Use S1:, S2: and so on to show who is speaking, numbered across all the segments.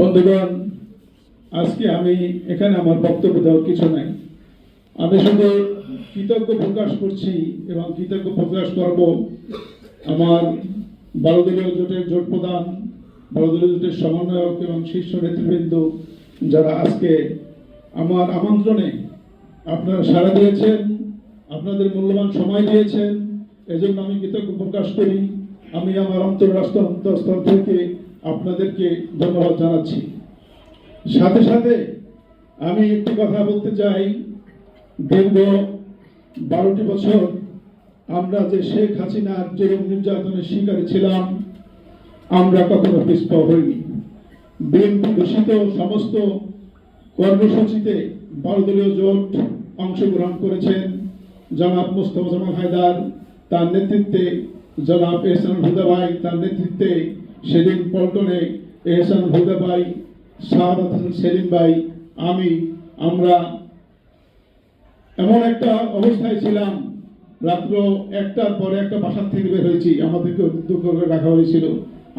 S1: বন্ধুগণ, আজকে আমি এখানে আমার বক্তব্য দেওয়ার কিছু নাই। আমি শুধু কৃতজ্ঞ প্রকাশ করছি এবং কৃতজ্ঞ প্রকাশ করব আমার বারোদলীয় জোটের জোট প্রধান বারোদলীয় জোটের সমন্বয়ক এবং শীর্ষ নেতৃবৃন্দ যারা আজকে আমার আমন্ত্রণে আপনারা সাড়া দিয়েছেন, আপনাদের মূল্যবান সময় দিয়েছেন, এজন্য আমি কৃতজ্ঞ প্রকাশ করি। আমি আমার অন্তর্রাষ্ট্র অন্তঃস্থল থেকে আপনাদেরকে ধন্যবাদ জানাচ্ছি। সাথে সাথে আমি একটি কথা বলতে চাই। দীর্ঘ বারোটি বছর আমরা যে শেখ হাসিনার জেরম নির্যাতনের শিকারে ছিলাম, আমরা কখনো পিছপা হইনি। বিএনপি ঘোষিত সমস্ত কর্মসূচিতে বারোদলীয় জোট অংশগ্রহণ করেছেন জনাব মুস্তফা জামাল হায়দার। তার নেতৃত্বে জনাব এহসান হুদাবাই, তার নেতৃত্বে সেদিন পল্টনে এহসান হুদাবাই শাহাদ হাসান সেলিম ভাই, আমি, আমরা এমন একটা অবস্থায় ছিলাম, রাত্র একটার পরে একটা বাসার থেকে বের হয়েছি। আমাদেরকে দুঃখ করে রাখা হয়েছিল।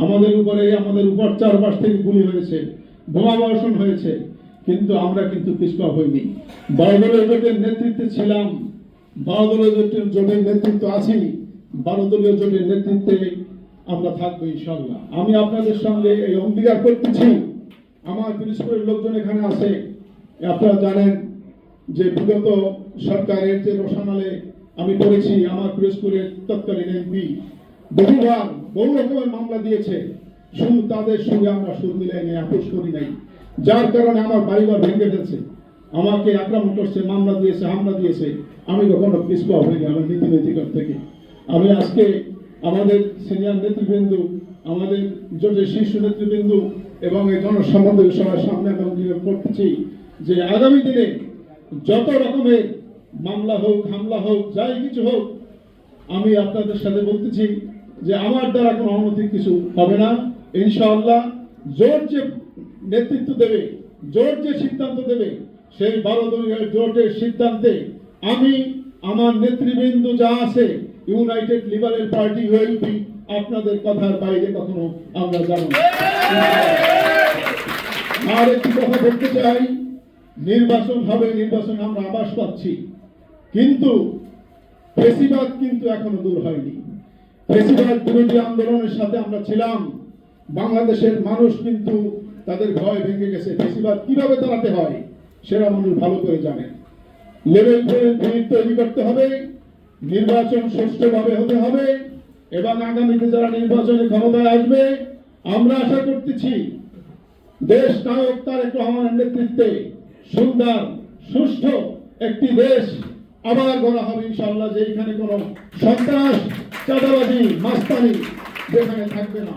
S1: আমাদের উপরে, আমাদের উপর চারপাশ থেকে গুলি হয়েছে, বোমা বর্ষণ হয়েছে, কিন্তু আমরা কিন্তু পিছপা হইনি। বারোদলীয় জোটের নেতৃত্বে ছিলাম বারোদলীয় জোটের জোটের নেতৃত্ব আছি বারোদলীয় জোটের নেতৃত্বে আমরা থাকব ইনশাল্লাহ আমি আপনাদের সঙ্গে এই অঙ্গীকার করতেছি। আমার পিরিজপুরের লোকজন এখানে আছে। আপনারা জানেন যে বিগত সরকারের যে রসানালে আমি পড়েছি, আমার পিরোজপুরের তৎকালীন এমপি বহুবার, বহু রকমের মামলা দিয়েছে। শুধু তাদের সঙ্গে আমরা সুর মিলাই নেই, আপোষ করি নাই। যার কারণে আমার বাড়িঘর ভেঙে ফেলছে। আমাকে আক্রমণ করছে, মামলা দিয়েছে, হামলা দিয়েছে। আমি কখনো পিছপা হইনি আমার নীতি নৈতিকর থেকে। আমি আজকে আমাদের সিনিয়র নেতৃবৃন্দ, আমাদের জোটের শীর্ষ নেতৃবৃন্দ এবং এই জনসম্বন্ধের সবার সামনে আমি অঙ্গীকার করতেছি যে আগামী দিনে যত রকমের মামলা হোক, হামলা হোক, যাই কিছু হোক, আমি আপনাদের সাথে বলতেছি যে আমার দ্বারা কোনো অনুমতি কিছু হবে না। ইনশাআল্লাহ জোর যে নেতৃত্ব দেবে জোর যে সিদ্ধান্ত দেবে, সেই বারো দলীয় জোটের সিদ্ধান্তে আমি আমার নেতৃবৃন্দ যা আছে ইউনাইটেড লিবারেল পার্টি হয়ে ইউএলপি আপনাদের কথার বাইরে কখনো আমরা যাব না। আর একটি কথা বলতে চাই, নির্বাচন হবে, নির্বাচন আমরা আবাস পাচ্ছি। কিন্তু ফেসিবাদ কিন্তু এখনও দূর হয়নি। ফেসিবাদ বিরোধী আন্দোলনের সাথে আমরা ছিলাম। বাংলাদেশের মানুষ কিন্তু তাদের ভয় ভেঙে গেছে। ফেসিবাদ কীভাবে তাড়াতে হয়, সেটা মানুষ ভালো করে জানে। লেভেল ভিড় তৈরি করতে হবে। নির্বাচন সুষ্ঠুভাবে হতে হবে এবং আগামীতে যারা নির্বাচনে ক্ষমতায় আসবে, আমরা আশা করতেছি দেশ নায়ক তারেক রহমানের নেতৃত্বে সুন্দর, সুষ্ঠু একটি দেশ আবার গড়া হবে ইনশাল্লাহ যে এখানে কোনো সন্ত্রাস, চাঁদাবাজি, মাস্তানি যেখানে থাকবে না।